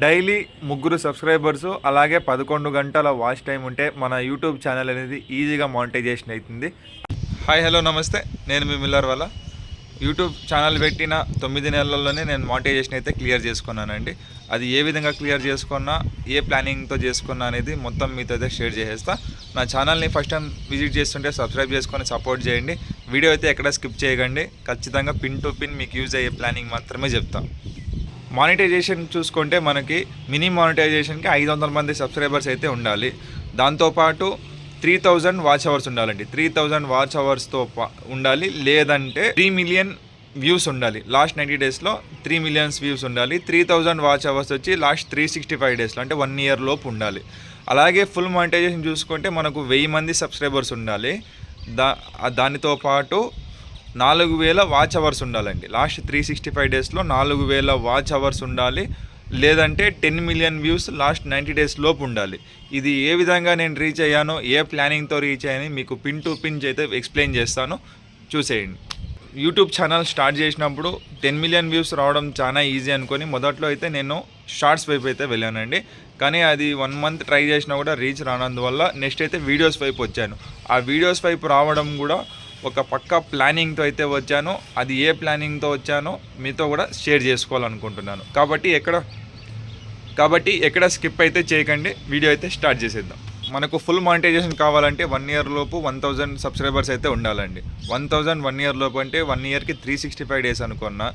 Daily ముగ్గురు subscribers అలాగే పదకొండు గంటల వాచ్ టైం ఉంటే మన యూట్యూబ్ ఛానల్ అనేది ఈజీగా మానిటైజేషన్ అవుతుంది. హాయ్ హలో నమస్తే. నేను మీ మిల్లర్ వల్ల యూట్యూబ్ ఛానల్ పెట్టిన తొమ్మిది నెలల్లోనే నేను మానిటైజేషన్ అయితే క్లియర్ చేసుకున్నానండి. అది ఏ విధంగా క్లియర్ చేసుకున్నా ఏ ప్లానింగ్తో చేసుకున్నా అనేది మొత్తం మీతో అయితే షేర్ చేసేస్తా. నా ఛానల్ని ఫస్ట్ టైం విజిట్ చేస్తుంటే సబ్స్క్రైబ్ చేసుకొని సపోర్ట్ చేయండి. వీడియో అయితే ఎక్కడ స్కిప్ చేయకండి. ఖచ్చితంగా పిన్ టు పిన్ మీకు యూజ్ అయ్యే ప్లానింగ్ మాత్రమే చెప్తాను మానిటైజేషన్ చూసుకుంటే మనకి మినీ మానిటైజేషన్కి ఐదు వందల మంది సబ్స్క్రైబర్స్ అయితే ఉండాలి. దాంతోపాటు త్రీ థౌజండ్ వాచ్ అవర్స్ ఉండాలండి. త్రీ థౌజండ్ వాచ్ అవర్స్తో ఉండాలి. లేదంటే త్రీ మిలియన్ వ్యూస్ ఉండాలి. లాస్ట్ నైంటీ డేస్లో త్రీ మిలియన్స్ వ్యూస్ ఉండాలి. త్రీ థౌజండ్ వాచ్ అవర్స్ వచ్చి లాస్ట్ త్రీ సిక్స్టీ ఫైవ్ డేస్లో అంటే వన్ ఇయర్ లోపు ఉండాలి. అలాగే ఫుల్ మానిటైజేషన్ చూసుకుంటే మనకు వెయ్యి మంది సబ్స్క్రైబర్స్ ఉండాలి. దా దానితో పాటు నాలుగు వేల వాచ్ అవర్స్ ఉండాలండి. లాస్ట్ త్రీ సిక్స్టీ ఫైవ్ డేస్లో నాలుగు వేల వాచ్ అవర్స్ ఉండాలి. లేదంటే ten million views last ninety days లోపు ఉండాలి. ఇది ఏ విధంగా నేను రీచ్ అయ్యానో ఏ ప్లానింగ్తో రీచ్ అయ్యాని మీకు పిన్ టు పిన్ అయితే ఎక్స్ప్లెయిన్ చేస్తాను. చూసేయండి. యూట్యూబ్ ఛానల్ స్టార్ట్ చేసినప్పుడు టెన్ మిలియన్ వ్యూస్ రావడం చాలా ఈజీ అనుకొని మొదట్లో అయితే నేను షార్ట్స్ వైపు అయితే వెళ్ళానండి. కానీ అది వన్ మంత్ ట్రై చేసినా కూడా రీచ్ రానందువల్ల నెక్స్ట్ అయితే వీడియోస్ వైపు వచ్చాను. ఆ వీడియోస్ వైపు రావడం కూడా ఒక పక్క ప్లానింగ్తో అయితే వచ్చానో. అది ఏ ప్లానింగ్తో వచ్చానో మీతో కూడా షేర్ చేసుకోవాలనుకుంటున్నాను. కాబట్టి ఎక్కడ కాబట్టి ఎక్కడ స్కిప్ అయితే చేయకండి. వీడియో అయితే స్టార్ట్ చేసేద్దాం. మనకు ఫుల్ మానిటైజేషన్ కావాలంటే వన్ ఇయర్ లోపు వన్ థౌజండ్ సబ్స్క్రైబర్స్ అయితే ఉండాలండి. వన్ థౌజండ్ వన్ ఇయర్ లోపు అంటే వన్ ఇయర్కి త్రీ సిక్స్టీ ఫైవ్ డేస్ అనుకున్నా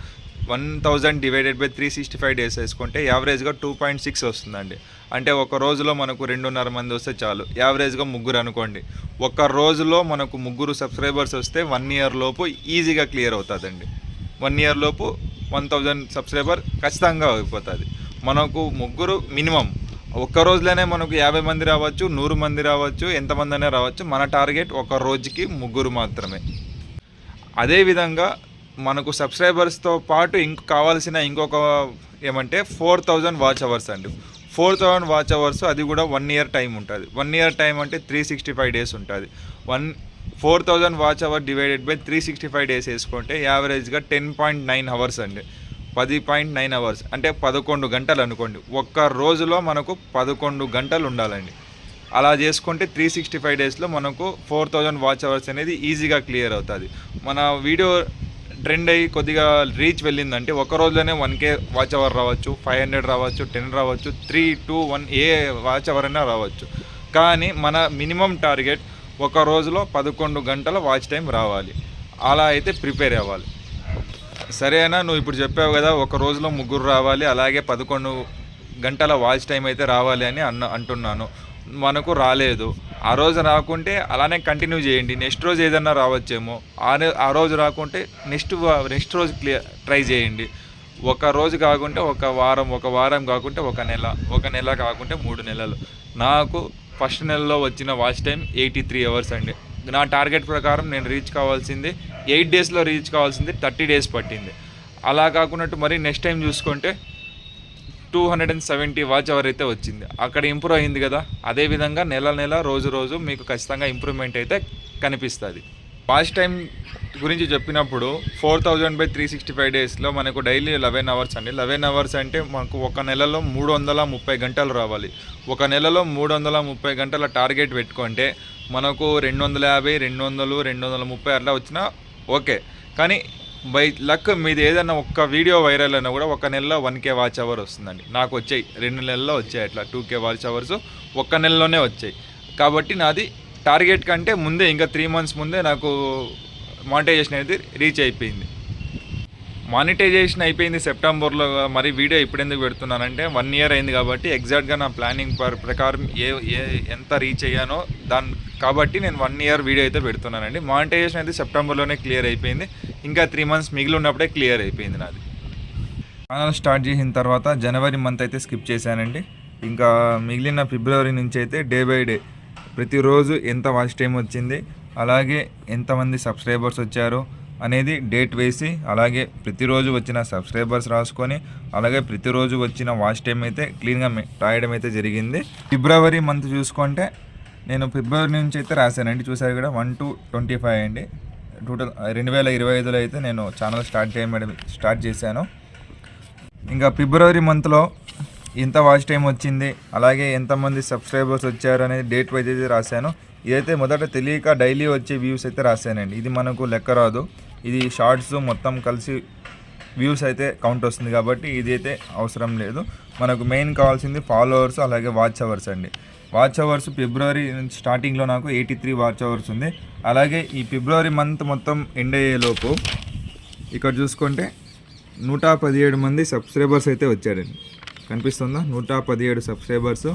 one thousand divided by three sixty five days వేసుకుంటే యావరేజ్గా టూ పాయింట్ సిక్స్ వస్తుందండి. అంటే ఒక రోజులో మనకు రెండున్నర మంది వస్తే చాలు. యావరేజ్గా ముగ్గురు అనుకోండి. ఒక రోజులో మనకు ముగ్గురు సబ్స్క్రైబర్స్ వస్తే వన్ ఇయర్ లోపు ఈజీగా క్లియర్ అవుతుందండి. వన్ ఇయర్ లోపు వన్ థౌజండ్ సబ్స్క్రైబర్ ఖచ్చితంగా అయిపోతుంది. మనకు ముగ్గురు మినిమం. ఒక్క రోజులోనే మనకు యాభై మంది రావచ్చు నూరు మంది రావచ్చు ఎంతమంది అయినా రావచ్చు. మన టార్గెట్ ఒక రోజుకి ముగ్గురు మాత్రమే. అదేవిధంగా మనకు సబ్స్క్రైబర్స్తో పాటు ఇంక కావాల్సిన ఇంకొక ఏమంటే ఫోర్ థౌజండ్ వాచ్ అవర్స్ అండి. ఫోర్ థౌజండ్ వాచ్ అవర్స్ అది కూడా వన్ ఇయర్ టైం ఉంటుంది. వన్ ఇయర్ టైం అంటే త్రీ సిక్స్టీ ఫైవ్ డేస్ ఉంటుంది. One four thousand watch hour divided by three sixty five days వేసుకుంటే యావరేజ్గా టెన్ పాయింట్ నైన్ అవర్స్ అండి. పది పాయింట్ నైన్ అవర్స్ అంటే పదకొండు గంటలు అనుకోండి. ఒక్క రోజులో మనకు పదకొండు గంటలు ఉండాలండి. అలా చేసుకుంటే త్రీ సిక్స్టీ ఫైవ్ డేస్లో మనకు ఫోర్ థౌజండ్ వాచ్ అవర్స్ అనేది ఈజీగా క్లియర్ అవుతుంది. మన వీడియో ట్రెండ్ అయ్యి కొద్దిగా రీచ్ వెళ్ళిందంటే ఒక రోజులోనే వన్ కే వాచ్ అవర్ రావచ్చు ఫైవ్ హండ్రెడ్ రావచ్చు టెన్ రావచ్చు త్రీ టూ వన్ ఏ వాచ్ అవర్ అయినా రావచ్చు. కానీ మన మినిమం టార్గెట్ ఒక రోజులో పదకొండు గంటల వాచ్ టైం రావాలి. అలా అయితే ప్రిపేర్ అవ్వాలి. సరేనా నువ్వు ఇప్పుడు చెప్పావు కదా ఒక రోజులో ముగ్గురు రావాలి అలాగే పదకొండు గంటల వాచ్ టైం అయితే రావాలి అని అన్న అంటున్నాను. మనకు రాలేదు. ఆ రోజు రాకుంటే అలానే కంటిన్యూ చేయండి. నెక్స్ట్ రోజు ఏదన్నా రావచ్చేమో ఆ ఆ రోజు రాకుంటే నెక్స్ట్ నెక్స్ట్ రోజు క్లియర్ ట్రై చేయండి. ఒక రోజు కాకుంటే ఒక వారం ఒక వారం కాకుంటే ఒక నెల ఒక నెల కాకుంటే మూడు నెలలు. నాకు ఫస్ట్ నెలలో వచ్చిన watch time eighty three hours అండి. నా టార్గెట్ ప్రకారం నేను రీచ్ కావాల్సింది ఎయిట్ డేస్లో రీచ్ కావాల్సింది థర్టీ డేస్ పట్టింది. అలా కాకున్నట్టు మరి నెక్స్ట్ టైం చూసుకుంటే two hundred and seventy watch hour అయితే వచ్చింది. అక్కడ ఇంప్రూవ్ అయింది కదా? అదేవిధంగా నెల నెల రోజు రోజు మీకు ఖచ్చితంగా ఇంప్రూవ్మెంట్ అయితే కనిపిస్తుంది. వాచ్ టైం గురించి చెప్పినప్పుడు four thousand by three sixty five డేస్లో మనకు డైలీ లెవెన్ అవర్స్ అండి. లెవెన్ అవర్స్ అంటే మనకు ఒక నెలలో మూడు వందల ముప్పై గంటలు రావాలి. ఒక నెలలో మూడు వందల ముప్పై గంటల టార్గెట్ పెట్టుకుంటే మనకు రెండు వందల యాభై రెండు వందలు రెండు వందల ముప్పై అట్లా వచ్చినా ఓకే. కానీ బై లక్ మీది ఏదైనా ఒక్క వీడియో వైరల్ అయినా కూడా ఒక నెలలో వన్ కే వాచ్ అవర్ వస్తుందండి. నాకు వచ్చాయి. రెండు నెలల్లో వచ్చాయి అట్లా టూ కే వాచ్ అవర్స్. ఒక్క నెలలోనే వచ్చాయి. కాబట్టి నాది టార్గెట్ కంటే ముందే ఇంకా త్రీ మంత్స్ ముందే నాకు మానిటైజేషన్ అనేది రీచ్ అయిపోయింది. మానిటైజేషన్ అయిపోయింది సెప్టెంబర్లో. మరి వీడియో ఇప్పుడు ఎందుకు పెడుతున్నానంటే వన్ ఇయర్ అయింది కాబట్టి ఎగ్జాక్ట్గా నా ప్లానింగ్ ప్ర- ప్రకారం ఏ ఏ ఎంత రీచ్ అయ్యానో దాని కాబట్టి నేను వన్ ఇయర్ వీడియో అయితే పెడుతున్నానండి. మానిటైజేషన్ అయితే సెప్టెంబర్లోనే క్లియర్ అయిపోయింది. ఇంకా త్రీ మంత్స్ మిగిలి ఉన్నప్పుడే క్లియర్ అయిపోయింది నాది. ఛానల్ స్టార్ట్ చేసిన తర్వాత జనవరి మంత్ అయితే స్కిప్ చేశానండి. ఇంకా మిగిలిన ఫిబ్రవరి నుంచి అయితే డే బై డే ప్రతిరోజు ఎంత వాచ్ టైం వచ్చింది అలాగే ఎంతమంది సబ్స్క్రైబర్స్ వచ్చారు అనేది డేట్ వేసి అలాగే ప్రతిరోజు వచ్చిన సబ్స్క్రైబర్స్ రాసుకొని అలాగే ప్రతిరోజు వచ్చిన వాచ్ టైం అయితే క్లీన్గా రాయడం అయితే జరిగింది. ఫిబ్రవరి మంత్ చూసుకుంటే నేను ఫిబ్రవరి నుంచి అయితే రాశానండి చూసారు కూడా వన్ టు ట్వంటీ ఫైవ్ అండి. టోటల్ రెండు వేల ఇరవై ఐదులో అయితే నేను ఛానల్ స్టార్ట్ చేయడం స్టార్ట్ చేశాను. ఇంకా ఫిబ్రవరి మంత్లో ఎంత వాచ్ టైం వచ్చింది అలాగే ఎంతమంది సబ్స్క్రైబర్స్ వచ్చారు అనేది డేట్ వైజ్ అయితే రాశాను. ఇదైతే మొదట తెలియక డైలీ వచ్చే వ్యూస్ అయితే రాశానండి. ఇది మనకు లెక్క రాదు. ఇది షార్ట్స్ మొత్తం కలిసి వ్యూస్ అయితే కౌంట్ వస్తుంది కాబట్టి ఇది అయితే అవసరం లేదు. మనకు మెయిన్ కావాల్సింది ఫాలోవర్స్ అలాగే వాచ్ అవర్స్ అండి. వాచ్ అవర్స్ ఫిబ్రవరి స్టార్టింగ్లో నాకు ఎయిటీ త్రీ వాచ్ అవర్స్ ఉంది. అలాగే ఈ ఫిబ్రవరి మంత్ మొత్తం ఎండ్ అయ్యేలోపు ఇక్కడ చూసుకుంటే నూట పదిహేడు మంది సబ్స్క్రైబర్స్ అయితే వచ్చారండి. కనిపిస్తుందా? నూట పదిహేడు సబ్స్క్రైబర్స్.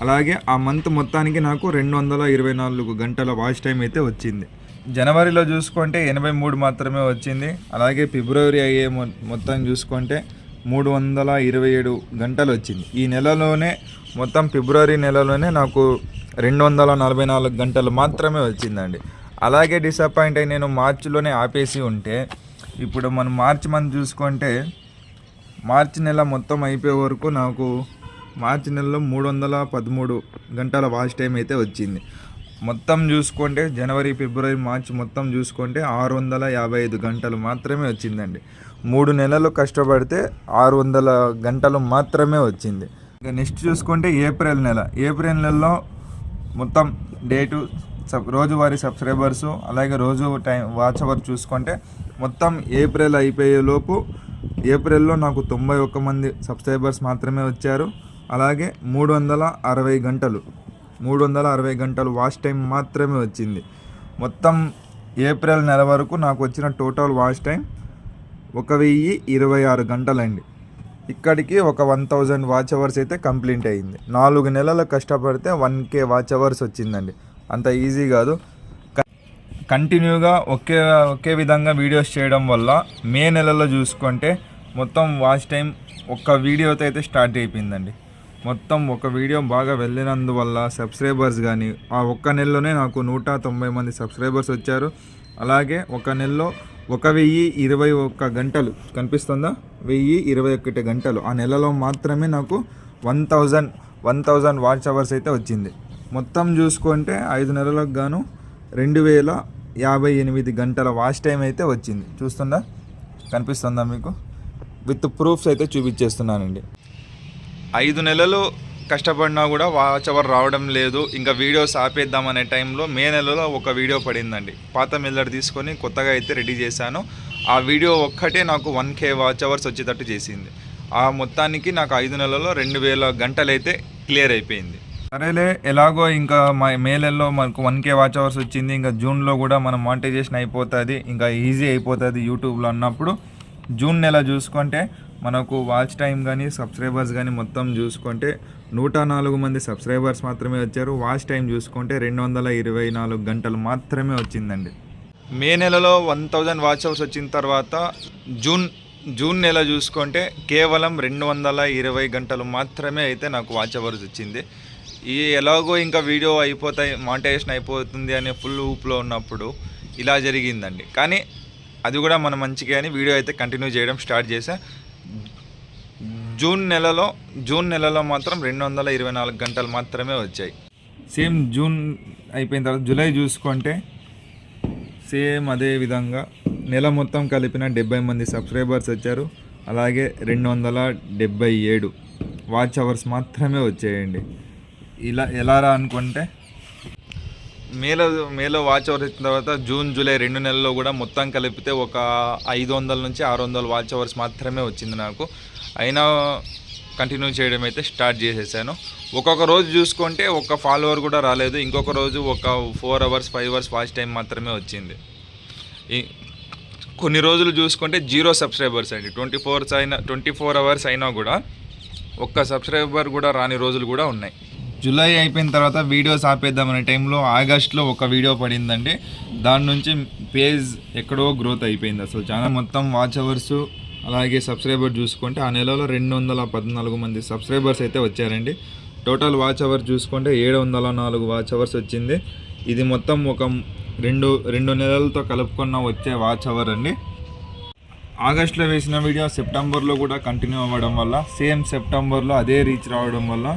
అలాగే ఆ మంత్ మొత్తానికి నాకు రెండు వందల ఇరవై నాలుగు గంటల వాచ్ టైం అయితే వచ్చింది. జనవరిలో చూసుకుంటే ఎనభై మూడు మాత్రమే వచ్చింది. అలాగే ఫిబ్రవరి అయ్యే మొ- మొత్తం చూసుకుంటే మూడు వందల ఇరవై ఏడు గంటలు వచ్చింది. ఈ నెలలోనే మొత్తం ఫిబ్రవరి నెలలోనే నాకు రెండు వందల నలభై నాలుగు గంటలు మాత్రమే వచ్చిందండి. అలాగే డిసప్పాయింట్ అయి నేను మార్చిలోనే ఆపేసి ఉంటే ఇప్పుడు మనం మార్చి మంత్ చూసుకుంటే మార్చి నెల మొత్తం అయిపోయే వరకు నాకు మార్చి నెలలో మూడు వందల పదమూడు గంటల వాచ్ టైం అయితే వచ్చింది. మొత్తం చూసుకుంటే జనవరి ఫిబ్రవరి మార్చి మొత్తం చూసుకుంటే ఆరు వందల యాభై ఐదు గంటలు మాత్రమే వచ్చిందండి. మూడు నెలలు కష్టపడితే ఆరు వందల గంటలు మాత్రమే వచ్చింది. ఇంకా నెక్స్ట్ చూసుకుంటే ఏప్రిల్ నెల. ఏప్రిల్ నెలలో మొత్తం డేటు సబ్ రోజువారీ సబ్స్క్రైబర్సు అలాగే రోజు టైం వాచ్ అవర్ చూసుకుంటే మొత్తం ఏప్రిల్ అయిపోయేలోపు ఏప్రిల్లో నాకు తొంభై ఒక్క మంది సబ్స్క్రైబర్స్ మాత్రమే వచ్చారు. అలాగే మూడు వందల అరవై గంటలు మూడు వందల అరవై గంటలు వాచ్ టైం మాత్రమే వచ్చింది. మొత్తం ఏప్రిల్ నెల వరకు నాకు వచ్చిన టోటల్ వాచ్ టైం ఒక వెయ్యి ఇరవై ఆరు గంటలండి. ఇక్కడికి ఒక వన్ థౌజండ్ వాచ్ అవర్స్ అయితే కంప్లీట్ అయ్యింది నాలుగు నెలలు కష్టపడితే వన్ కే వాచ్ అవర్స్ వచ్చిందండి. అంత ఈజీ కాదు. క- కంటిన్యూగా ఒకే ఒకే విధంగా వీడియోస్ చేయడం వల్ల మే నెలలో చూసుకుంటే మొత్తం వాచ్ టైం ఒక్క వీడియోతో అయితే స్టార్ట్ అయిపోయిందండి. మొత్తం ఒక వీడియో బాగా వెళ్ళినందువల్ల సబ్స్క్రైబర్స్ కానీ ఆ ఒక్క నెలలోనే నాకు నూట తొంభై మంది సబ్స్క్రైబర్స్ వచ్చారు. అలాగే ఒక నెలలో ఒక వెయ్యి ఇరవై ఒక్క గంటలు కనిపిస్తుందా? వెయ్యి ఇరవై ఒకటి గంటలు. ఆ నెలలో మాత్రమే నాకు one thousand one thousand watch hours అయితే వచ్చింది. మొత్తం చూసుకుంటే ఐదు నెలలకు గాను రెండు వేల యాభై ఎనిమిది గంటల వాచ్ టైం అయితే వచ్చింది. చూస్తుందా? కనిపిస్తుందా మీకు? విత్ ప్రూఫ్స్ అయితే చూపించేస్తున్నానండి. ఐదు నెలలు కష్టపడినా కూడా వాచ్ అవర్ రావడం లేదు. ఇంకా వీడియోస్ ఆపేద్దాం అనే టైంలో మే నెలలో ఒక వీడియో పడిందండి. పాత మిల్లర్ తీసుకొని కొత్తగా అయితే రెడీ చేశాను. ఆ వీడియో ఒక్కటే నాకు వన్ కే వాచ్ అవర్స్ వచ్చేటట్టు చేసింది. ఆ మొత్తానికి నాకు ఐదు నెలల్లో రెండు వేల గంటలు అయితే క్లియర్ అయిపోయింది. సరేలే ఎలాగో ఇంకా మా మే నెలలో మనకు వన్ కే వాచ్ అవర్స్ వచ్చింది. ఇంకా జూన్లో కూడా మనం మానిటైజేషన్ అయిపోతుంది. ఇంకా ఈజీ అయిపోతుంది యూట్యూబ్లో అన్నప్పుడు. జూన్ నెల చూసుకుంటే మనకు వాచ్ టైం కానీ సబ్స్క్రైబర్స్ కానీ మొత్తం చూసుకుంటే నూట నాలుగు మంది సబ్స్క్రైబర్స్ మాత్రమే వచ్చారు. వాచ్ టైం చూసుకుంటే రెండు వందల ఇరవై నాలుగు గంటలు మాత్రమే వచ్చిందండి. మే నెలలో వన్ థౌజండ్ వాచ్ అవర్స్ వచ్చిన తర్వాత జూన్ జూన్ నెల చూసుకుంటే కేవలం రెండు వందల ఇరవై గంటలు మాత్రమే అయితే నాకు వాచ్ అవర్స్ వచ్చింది. ఈ ఎలాగో ఇంకా వీడియో అయిపోతాయి మాంటేషన్ అయిపోతుంది అనే ఫుల్ ఊపులో ఉన్నప్పుడు ఇలా జరిగిందండి. కానీ అది కూడా మన మంచిగా అని వీడియో అయితే కంటిన్యూ చేయడం స్టార్ట్ చేసా జూన్ నెలలో జూన్ నెలలో మాత్రం రెండు వందల ఇరవై నాలుగు గంటలు మాత్రమే వచ్చాయి. సేమ్ జూన్ అయిపోయిన తర్వాత జూలై చూసుకుంటే సేమ్ అదే విధంగా నెల మొత్తం కలిపిన డెబ్బై మంది సబ్స్క్రైబర్స్ వచ్చారు. అలాగే రెండు వందల డెబ్బై ఏడు వాచ్ అవర్స్ మాత్రమే వచ్చాయండి. ఇలా ఎలా రా అనుకుంటే మేలో మేలో వాచ్ అవర్స్ వచ్చిన తర్వాత జూన్ జూలై రెండు నెలల్లో కూడా మొత్తం కలిపితే ఒక ఐదు వందల నుంచి ఆరు వందల వాచ్ అవర్స్ మాత్రమే వచ్చింది నాకు. అయినా కంటిన్యూ చేయడం అయితే స్టార్ట్ చేసేసాను. ఒక్కొక్క రోజు చూసుకుంటే ఒక ఫాలోవర్ కూడా రాలేదు. ఇంకొక రోజు ఒక four hours five hours watch time మాత్రమే వచ్చింది. ఈ కొన్ని రోజులు చూసుకుంటే జీరో సబ్స్క్రైబర్స్ అండి. ట్వంటీ ఫోర్స్ అయినా ట్వంటీ ఫోర్ అవర్స్ అయినా కూడా ఒక్క సబ్స్క్రైబర్ కూడా రాని రోజులు కూడా ఉన్నాయి. జూలై అయిపోయిన తర్వాత వీడియోస్ ఆపేద్దామనే టైంలో ఆగస్ట్లో ఒక వీడియో పడిందండి. దాని నుంచి పేజ్ ఎక్కడో గ్రోత్ అయిపోయింది అసలు. చాలా మొత్తం వాచ్ అవర్స్ అలాగే సబ్స్క్రైబర్ చూసుకుంటే ఆ నెలలో రెండు వందల పద్నాలుగు మంది సబ్స్క్రైబర్స్ అయితే వచ్చారండి. టోటల్ వాచ్ అవర్ చూసుకుంటే ఏడు వందల నాలుగు వాచ్ అవర్స్ వచ్చింది. ఇది మొత్తం ఒక రెండు రెండు నెలలతో కలుపుకున్న వచ్చే వాచ్ అవర్ అండి. ఆగస్ట్లో వేసిన వీడియో సెప్టెంబర్లో కూడా కంటిన్యూ అవ్వడం వల్ల సేమ్ సెప్టెంబర్లో అదే రీచ్ రావడం వల్ల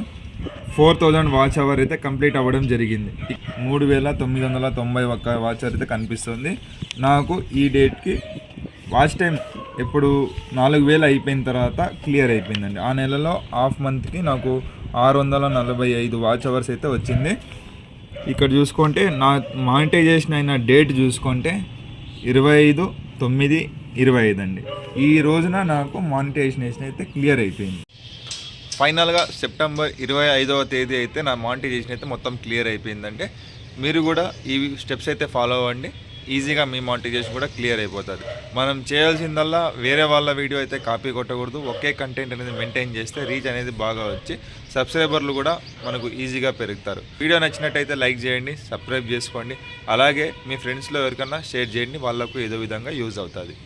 ఫోర్ థౌజండ్ వాచ్ అవర్ అయితే కంప్లీట్ అవ్వడం జరిగింది. మూడు వేల తొమ్మిది వందల తొంభై ఒక్క వాచ్ అవర్ అయితే కనిపిస్తుంది. నాకు ఈ డేట్కి వాచ్ టైం ఇప్పుడు నాలుగు వేలు అయిపోయిన తర్వాత క్లియర్ అయిపోయిందండి. ఆ నెలలో హాఫ్ మంత్కి నాకు ఆరు వందల నలభై ఐదు వాచ్ అవర్స్ అయితే వచ్చింది. ఇక్కడ చూసుకుంటే నా మానిటైజేషన్ అయిన డేట్ చూసుకుంటే ఇరవై ఐదు తొమ్మిది ఇరవై ఐదు అండి. ఈ రోజున నాకు మానిటైజేషన్ అయితే క్లియర్ అయిపోయింది. ఫైనల్గా సెప్టెంబర్ ఇరవై ఐదవ తేదీ అయితే నా మానిటైజేషన్ అయితే మొత్తం క్లియర్ అయిపోయిందంటే మీరు కూడా ఈ స్టెప్స్ అయితే ఫాలో అవ్వండి. ఈజీగా మీ మానిటైజేషన్ కూడా క్లియర్ అయిపోతుంది. మనం చేయాల్సిందల్లా వేరే వాళ్ళ వీడియో అయితే కాపీ కొట్టకూడదు. ఒకే కంటెంట్ అనేది మెయింటైన్ చేస్తే రీచ్ అనేది బాగా వచ్చి సబ్స్క్రైబర్లు కూడా మనకు ఈజీగా పెరుగుతారు. వీడియో నచ్చినట్టయితే లైక్ చేయండి సబ్స్క్రైబ్ చేసుకోండి. అలాగే మీ ఫ్రెండ్స్లో ఎవరికన్నా షేర్ చేయండి వాళ్ళకు ఏదో విధంగా యూజ్ అవుతుంది.